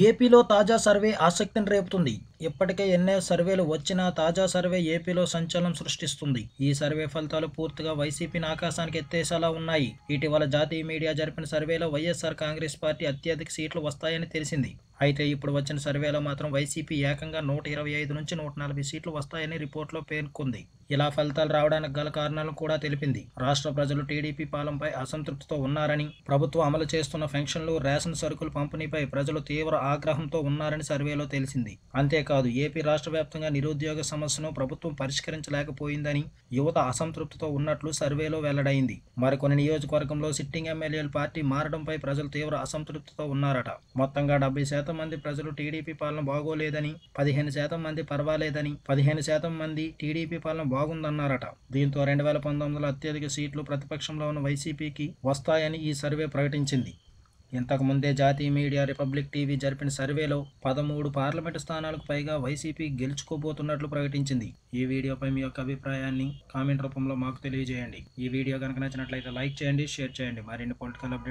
ఏపీలో తాజా సర్వే ఆసక్తిని రేపుతుంది. ఇప్పటికే ఎన్నో సర్వేలు వచ్చినా తాజా సర్వే ఏపీలో సంచలనం సృష్టిస్తుంది. ఈ సర్వే ఫలితాలు పూర్తిగా వైసీపీని ఆకాశానికి ఎత్తేసేలా ఉన్నాయి. ఇటీవల జాతీయ మీడియా జరిపిన సర్వేలో వైఎస్ఆర్ కాంగ్రెస్ పార్టీ అత్యధిక సీట్లు వస్తాయని తెలిసింది. అయితే ఇప్పుడు వచ్చిన సర్వేలో మాత్రం వైసీపీ ఏకంగా నూట ఇరవై ఐదు నుంచి నూట నలభై సీట్లు వస్తాయని రిపోర్ట్లో పేర్కొంది. ఇలా ఫలితాలు రావడానికి గల కారణాలను కూడా తెలిపింది. రాష్ట్ర ప్రజలు టీడీపీ పాలనపై అసంతృప్తితో ఉన్నారని ప్రభుత్వం అమలు చేస్తున్న పెన్షన్లు రేషన్ సరుకుల పంపిణీపై ప్రజలు తీవ్ర ఆగ్రహంతో ఉన్నారని సర్వేలో తెలిసింది. అంతేకాదు ఏపీ రాష్ట్ర వ్యాప్తంగా నిరుద్యోగ సమస్యను ప్రభుత్వం పరిష్కరించలేకపోయిందని యువత అసంతృప్తితో ఉన్నట్లు సర్వేలో వెల్లడైంది. మరికొన్ని నియోజకవర్గంలో సిట్టింగ్ ఎమ్మెల్యేలు పార్టీ మారడంపై ప్రజలు తీవ్ర అసంతృప్తితో ఉన్నారట. మొత్తంగా డెబ్బై శాతం మంది ప్రజలు టీడీపీ పాలన బాగోలేదని పదిహేను శాతం మంది పర్వాలేదని పదిహేను శాతం మంది టీడీపీ పాలన బాగుందన్నారట. దీంతో రెండు వేల పంతొమ్మిదిలో అత్యధిక సీట్లు ప్రతిపక్షంలో ఉన్న వైసీపీకి వస్తాయని ఈ సర్వే ప్రకటించింది. ఇంతకు ముందే జాతీయ మీడియా రిపబ్లిక్ టీవీ జరిపిన సర్వేలో పదమూడు పార్లమెంటు స్థానాలకు పైగా వైసీపీ గెలుచుకోబోతున్నట్లు ప్రకటించింది. ఈ వీడియోపై మీ యొక్క అభిప్రాయాన్ని కామెంట్ రూపంలో మాకు తెలియజేయండి. ఈ వీడియో కనుక నచ్చినట్లయితే లైక్ చేయండి షేర్ చేయండి. మరిన్ని పొలిటికల్ అప్డేట్స్